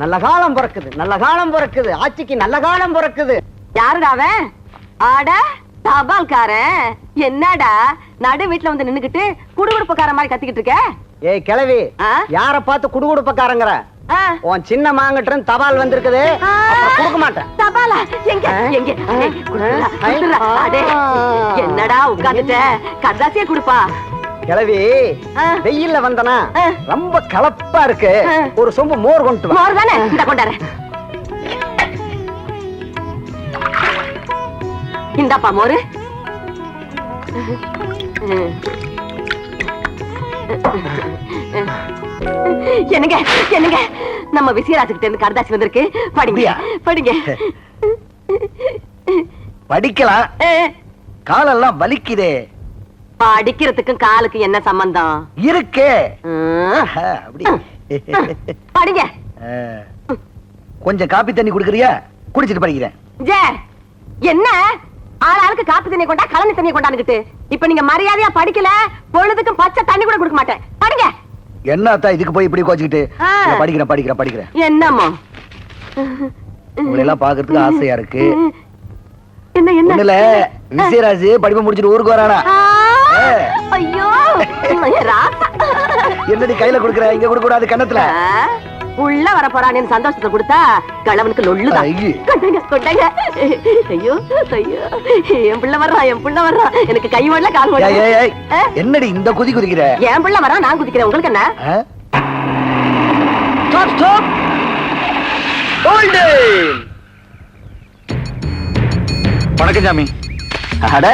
நல்ல காலம் பிறக்குது நல்ல காலம் பிறக்குது. ஆட்சிக்கு நல்ல காலம் பிறக்குது. யாருடா அவன்? ஆட தபால்காரன். என்னடா நடு வீட்டுல வந்து நின்னுகிட்டு குடுகுடுப்புக்கார மாதிரி கத்திக்கிட்டு இருக்க? ஏய் கிழவி ஆ? யார பார்த்து குடுகுடுப்பக்காரங்கிற? உன் சின்ன மாங்கிட்ட தபால் வந்திருக்குது. கொடுக்க மாட்டேன். தபாலா? எங்க? எங்க. என்னடா உட்கார்ந்துட்ட கடைசியா குடுப்பா. கிழவி ஆ. வெயில்ல வந்தனா. ரொம்ப கலப்பா இருக்கு. ஒரு சொம்பு மோர் கொண்டு மோர் தானே? இந்த கொண்டாரு. இந்தாப்பா மோரு. என்னங்க என்னங்க? நம்ம விசயராஜுக்கிட்ட இருந்து கரதாசி வந்திருக்கு. படிங்க? படிங்க. படிக்கலாம். காலெல்லாம் வலிக்குதே. படிக்கிறதுக்கும் காலுக்கு என்ன சம்பந்தம்? இருக்கே. படிங்க. கொஞ்சம் காப்பி தண்ணி குடுக்கறியா? குடிச்சிட்டு படிக்கிறேன். ஜே என்ன? ஆள் ஆளுக்கு காப்பி தண்ணி கொண்டா கலனி தண்ணி கொண்டாந்துகிட்டு இப்ப நீங்க மரியாதையா படிக்கல பொழுதுக்கும் பச்சை தண்ணி கூட கொடுக்க மாட்டேன். படிங்க. என்ன அத்தா இதுக்கு போய் இப்படி கோச்சுக்கிட்டு? படிக்கிறேன் படிக்கிறேன் படிக்கிறேன். என்னமோ உங்களை எல்லாம் பாக்குறதுக்கு ஆசையா இருக்கு. என்ன என்ன? விசயராஜ் படிப்பு முடிச்சிட்டு ஊருக்கு வரானா. ஐயோ. என்னடி கையில குடுக்குற? இங்க குடுக்க கூடாது கண்ணத்துல உள்ள வர போறானேன்னு சந்தோஷத்தை கொடுத்தா கிழவனுக்கு லொல்லுதான். ஐயே. கொண்டாங்க கொண்டாங்க. ஐயோ ஐயோ. என் பிள்ளை வர்றான் என் பிள்ளை வர்றான் எனக்கு கை ஓடல கால். ஆ? என்னடி இந்த குதி குதிக்கிற? என் பிள்ளை வரான் நான் குதிக்கிறேன். உங்களுக்கு என்ன. வணக்கம் சாமி. அட.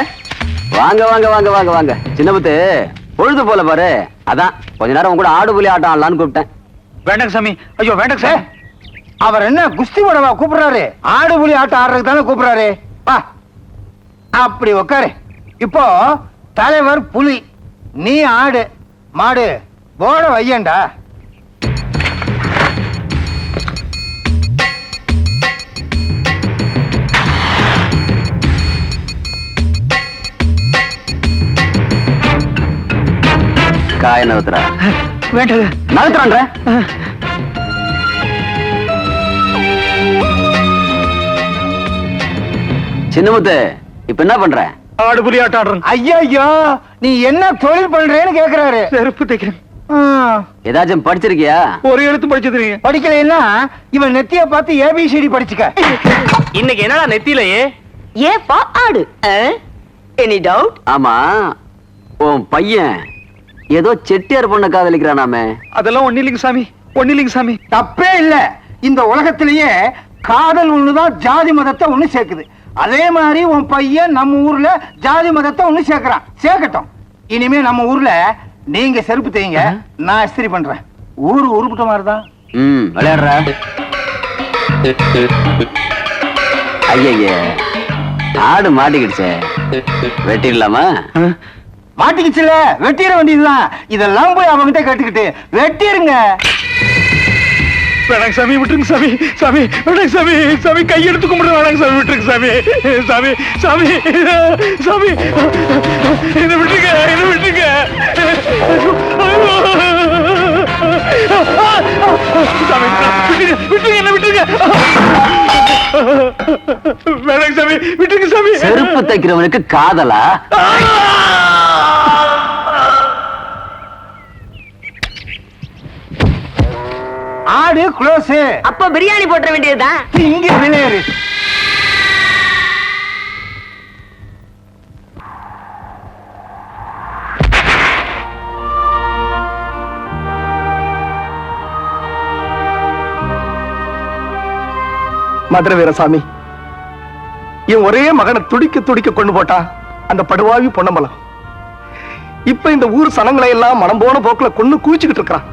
வாங்க வாங்க வாங்க வாங்க வாங்க. சின்னபுத்து பொழுது போல பாரு. அதான் கொஞ்ச நேரம் உங்க கூட ஆடு புலி ஆட்டம் ஆடலான்னு கூப்பிட்டேன். வேண்டாங்க சாமி. ஐயோ வேண்டாங்க சார் அவர் என்ன குஸ்தி போடவா கூப்பிடுறாரு? ஆடு புலி ஆட்டம் ஆடுறதுக்கு தானே கூப்பிடுறாரு? வா. அப்படி உட்காரு இப்போ தலைவர் புலி நீ ஆடு மாடு போட வையண்டா. காய நகத்துறா வேண்டாங்க. நகத்துறான்ற சின்ன முத்து இப்ப என்ன பண்ற? ஆடு புலி ஆட்டம் ஆடுறேன். ஐயோ நீ என்ன தொழில் பண்றேன்னு கேக்குறாரு. செருப்பு தைக்கிறேன். ஆ, ஏதாச்சும் படிச்சிருக்கியா? ஒரு எழுத்து படிச்சது நீங்க படிக்கலைன்னா இவன் நெத்திய பார்த்து ஏபிசிடி படிச்சுக்க. இன்னைக்கு என்னடா நெத்தியிலையே ஏப்பா ஆடு. எனி டவுட் ஆமா உன் பையன் ஏதோ செட்டியார் பொண்ண காதலிக்கிறானாமே அதெல்லாம் ஒண்ணு இல்லைங்க சாமி ஒண்ணு இல்லைங்க சாமி. தப்பே இல்ல. இந்த உலகத்திலேயே காதல் ஒண்ணுதான் ஜாதி மதத்தை ஒண்ணு சேர்க்குது. அதே மாதிரி உன் பையன் நம்ம ஊர்ல ஜாதி மதத்தை ஒண்ணு சேர்க்கறான். சேர்க்கட்டும். இனிமே நம்ம ஊர்ல நீங்க செருப்பு தேய்ங்க நான் இஸ்திரி பண்றேன். ஊரு உருப்பிட்ட மாதிரிதான். ம் விளையாடுற. ஐய ஆடு மாட்டிக்கிடுச்சே. வெட்டிடலாமா? மாட்டிக்கிச்சுல வெட்டிட வேண்டியதுதான். இதெல்லாம் போய் அவங்கிட்ட கேட்டுக்கிட்டு வெட்டிருங்க. வேணாங்க சாமி விட்டுருங்க சாமி சாமி வேணாங்க சாமி சாமி கையெடுத்து கும்பிடுற வேணாங்க சாமி விட்டுருங்க சாமி சாமி சாமி சாமி என்ன விட்டுருங்க என்ன விட்டுருங்க. சாமி விட்டுருங்க விட்டுருங்க என்ன விட்டுருங்க. வேணாங்க சாமி விட்டுருங்க சாமி. செருப்பு தைக்கிறவனுக்கு காதலா? ஆடு க்ளோஸ் அப்ப பிரியாணி போட்டுற வேண்டியதுதான் இங்க விளையாடு மதுரை வீரசாமி என் ஒரே மகனை துடிக்க துடிக்க கொண்டு போட்டா அந்த படுவாவி பொன்னம்பலம். இப்ப இந்த ஊர் சனங்களை எல்லாம் மனம் போன போக்குல கொண்டு குவிச்சுக்கிட்டு இருக்கிறான்.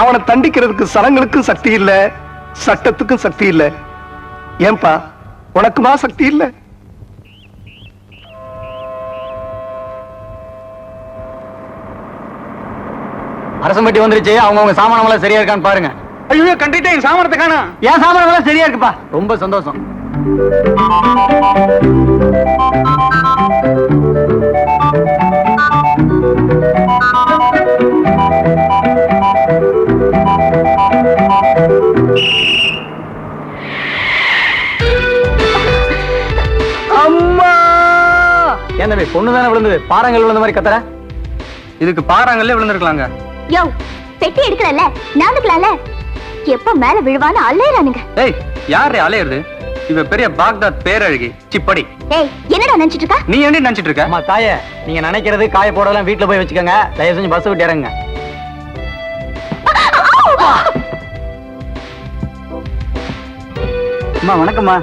அவனை தண்டிக்கிறதுக்கு சனங்களுக்கும் சக்தி இல்ல சட்டத்துக்கும் சக்தி இல்ல. ஏன்பா உனக்குமா சக்தி இல்ல? அரசம்பட்டி வந்துருச்சு அவங்கவுங்க சாமானமெல்லாம் சரியா இருக்கான்னு பாருங்க. ஐயோ கண்டிட்டா என் சாமனத்தை காணோம் என் சாமானெல்லாம் சரியா இருக்குப்பா. ரொம்ப சந்தோஷம். அம்மா தம்பி பொண்ணு தானே விழுந்தது? பாறாங்கல் விழுந்த மாதிரி கத்துற? இதுக்கு பாறாங்கல்லே விழுந்திருக்கலாங்க. யோ பெட்டி எடுக்கலல்ல? நாந்துக்கலாம்ல எப்ப மேல விழுவான்னு அல்லைறானுங்க ஏய் யாரு அலையிறது? இவ பெரிய பாக்தாத் பேரழகி. சிப்படி ஏய் என்னடா நினைச்சிட்டு இருக்கா நீ என்ன நினைச்சிட்டு இருக்க அம்மா தாயே நீங்க நினைக்கிறது காய போடலாம் வீட்டுல போய் வச்சுக்கோங்க. தயவு செஞ்சு பஸ் விட்டு இறங்குங்க. அம்மா வணக்கம்மா.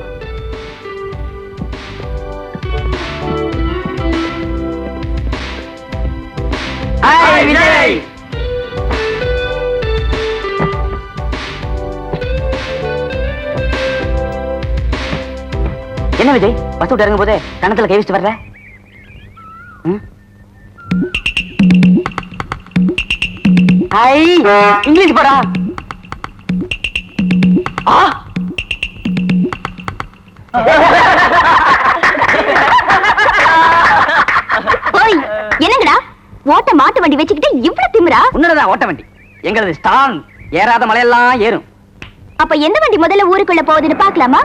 என்ன விஜய்? பஸ் விட்டு இறங்கும் போதே கணத்துல கை வச்சுட்டு வர்ற? ஐ இங்கிலீஷ் படா. ஆ? ஓய் என்னங்கடா? ஓட்ட மாட்டு வண்டி வச்சுக்கிட்டு இவ்வளவு திமிரா? உன்னதான் ஓட்ட வண்டி. எங்களது ஸ்டாங் ஏறாத மலையெல்லாம் ஏறும். அப்ப எந்த வண்டி முதல்ல ஊருக்குள்ள போகுதுன்னு பாக்கலாமா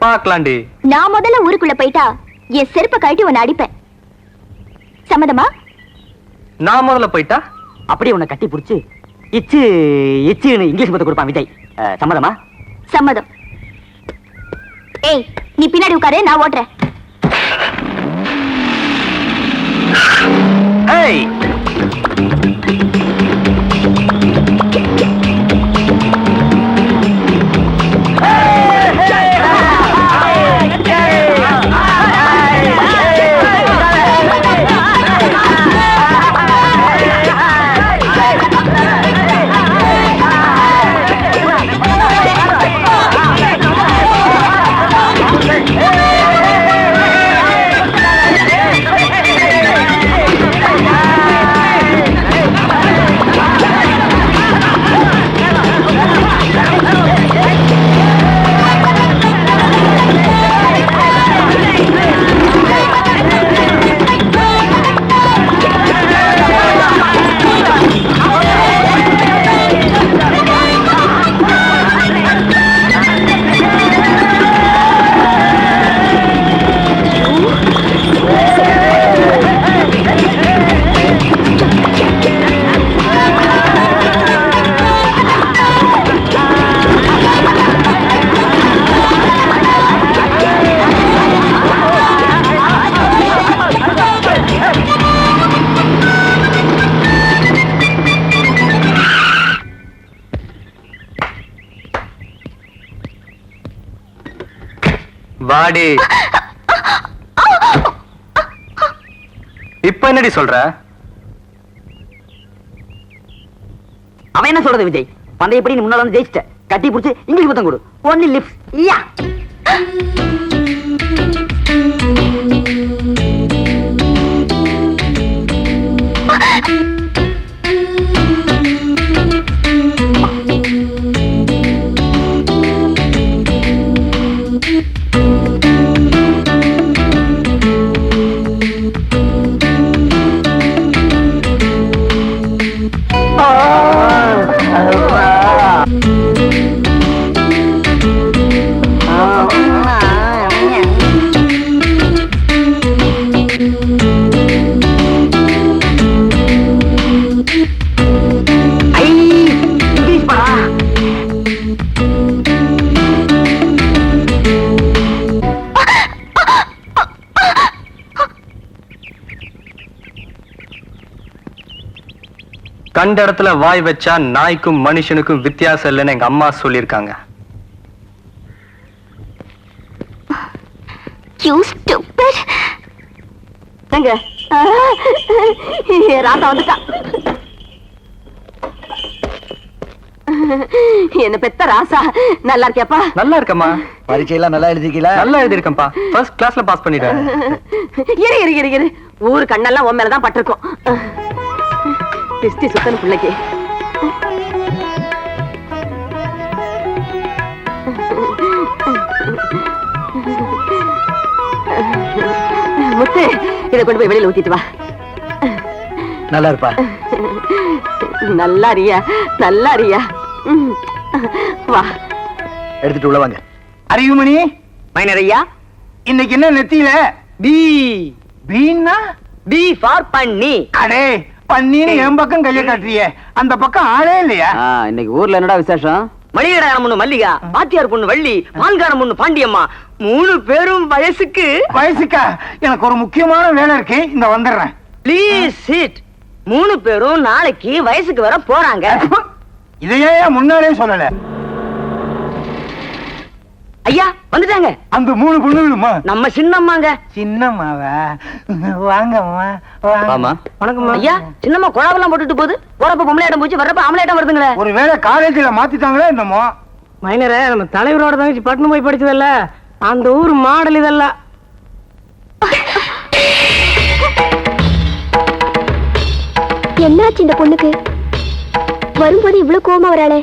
பாக்கலாண்டி நான் முதல்ல ஊருக்குள்ள போயிட்டா என் செருப்பை கழட்டி உன்னை அடிப்பேன். சம்மதமா? நான் முதல்ல போயிட்டா? அப்படியே உன்னை கட்டி பிடிச்சு இச்சு இச்சுன்னு இங்கிலீஷ் மத்த கொடுப்பான் விஜய். அஹ், சம்மதமா? சம்மதம். ஏய் நீ பின்னாடி உட்காரு நான் ஓட்டுறேன். ஏய் வாடி. இப்ப என்னடி சொல்ற? அவன் என்ன சொல்றது விஜய்? பந்தயப்படி நீ முன்னால வந்து ஜெயிச்சிட்ட. கட்டி பிடிச்சி இங்கிலீஷ் புத்தம் கொடு. Only lips yeah. you. கண்ட இடத்துல வாய் வச்சா நாய்க்கும் மனுஷனுக்கும் வித்தியாசம் இல்லைன்னு எங்க அம்மா சொல்லியிருக்காங்க. யூ ஸ்டூபிட் எங்க? ராசா வந்துட்டா. என்ன பெத்த ராசா? நல்லா இருக்கியாப்பா? நல்லா இருக்கம்மா. பரீட்சையெல்லாம் நல்லா எழுதிக்கல நல்லா எழுதிருக்கேன்ப்பா ஃபர்ஸ்ட் கிளாஸ்ல பாஸ் பண்ணிட்டேன். இரு இரு இரு இரு. ஊரு கண்ணெல்லாம் உன் மேலதான் பட்டிருக்கும். திஷ்டி சுத்தன பிள்ளைக்கு. முத்து இத கொண்டு போய் வெளியில ஊத்திட்டு வா. நல்லா இருப்பா நல்லா அறியா நல்லா அறியா ம். வா. எடுத்துட்டு உள்ள வாங்க. அறிவுமணி? மைனர் ஐயா. இன்னைக்கு என்ன நெத்தியில? பி. பீன்னா? பி ஃபார் பண்ணி அடே பன்னீர் என் பக்கம் கைய காட்டுறியே. அந்த பக்கம் ஆளே இல்லையா? இன்னைக்கு ஊர்ல என்னடா விசேஷம்? மளிகடாரம் பொண்ணு மல்லிகா பாத்தியார் பொண்ணு வள்ளி பான்காரம் பொண்ணு பாண்டியம்மா மூணு பேரும் வயசுக்கு. வயசுக்கா? எனக்கு ஒரு முக்கியமான வேலை இருக்கு. இந்த வந்துடுறேன். ப்ளீஸ் சிட் மூணு பேரும் நாளைக்கு வயசுக்கு வர போறாங்க. இதையே முன்னாலே சொல்லல. ஐயா வந்துட்டாங்க. அந்த மூணு பொண்ணுகளுமா நம்ம சின்னம்மாங்க. சின்னம்மாவா? வாங்கம்மா வாங்க. ஆமா வணக்கம் ஐயா சின்னம்மா குழாவெல்லாம் போட்டுட்டு போகுது. போறப்ப பொம்பளையாட்டம் போச்சு வர்றப்ப ஆம்பளையாட்டம் வருதுங்களே. ஒருவேளை காலேஜ்ல மாத்திட்டாங்களே என்னமோ? மைனரே நம்ம தலைவரோட தங்கச்சி பட்டணம் போய் படிச்சதல்ல. அந்த ஊர் மாடல் இதெல்லாம் என்னாச்சு இந்த பொண்ணுக்கு? வரும்போது இவ்வளவு கோவமா வராளே.